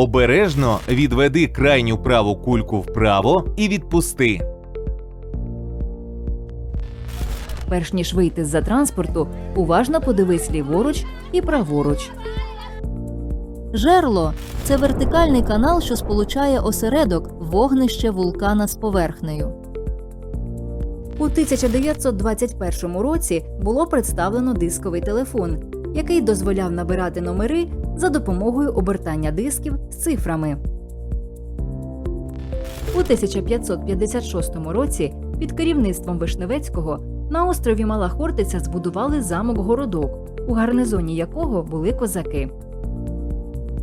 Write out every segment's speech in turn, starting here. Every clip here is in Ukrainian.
Обережно відведи крайню праву кульку вправо і відпусти. Перш ніж вийти з-за транспорту, уважно подивись ліворуч і праворуч. Жерло це вертикальний канал, що сполучає осередок вогнище вулкана з поверхнею. У 1921 році було представлено дисковий телефон, який дозволяв набирати номери за допомогою обертання дисків з цифрами. У 1556 році під керівництвом Вишневецького на острові Мала Хортиця збудували замок Городок, у гарнизоні якого були козаки.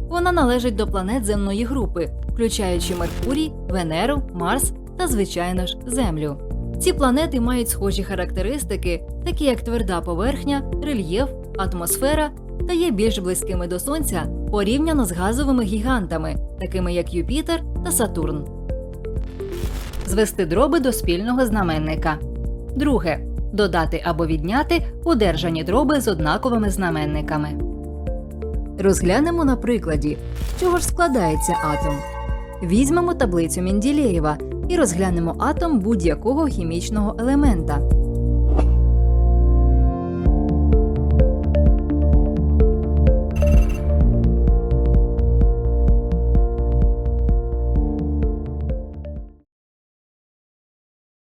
Вона належить до планет земної групи, включаючи Меркурій, Венеру, Марс та, звичайно ж, Землю. Ці планети мають схожі характеристики, такі як тверда поверхня, рельєф, атмосфера та є більш близькими до Сонця порівняно з газовими гігантами, такими як Юпітер та Сатурн. Звести дроби до спільного знаменника. Друге. Додати або відняти удержані дроби з однаковими знаменниками. Розглянемо на прикладі, з чого ж складається атом. Візьмемо таблицю Менділеєва і розглянемо атом будь-якого хімічного елемента.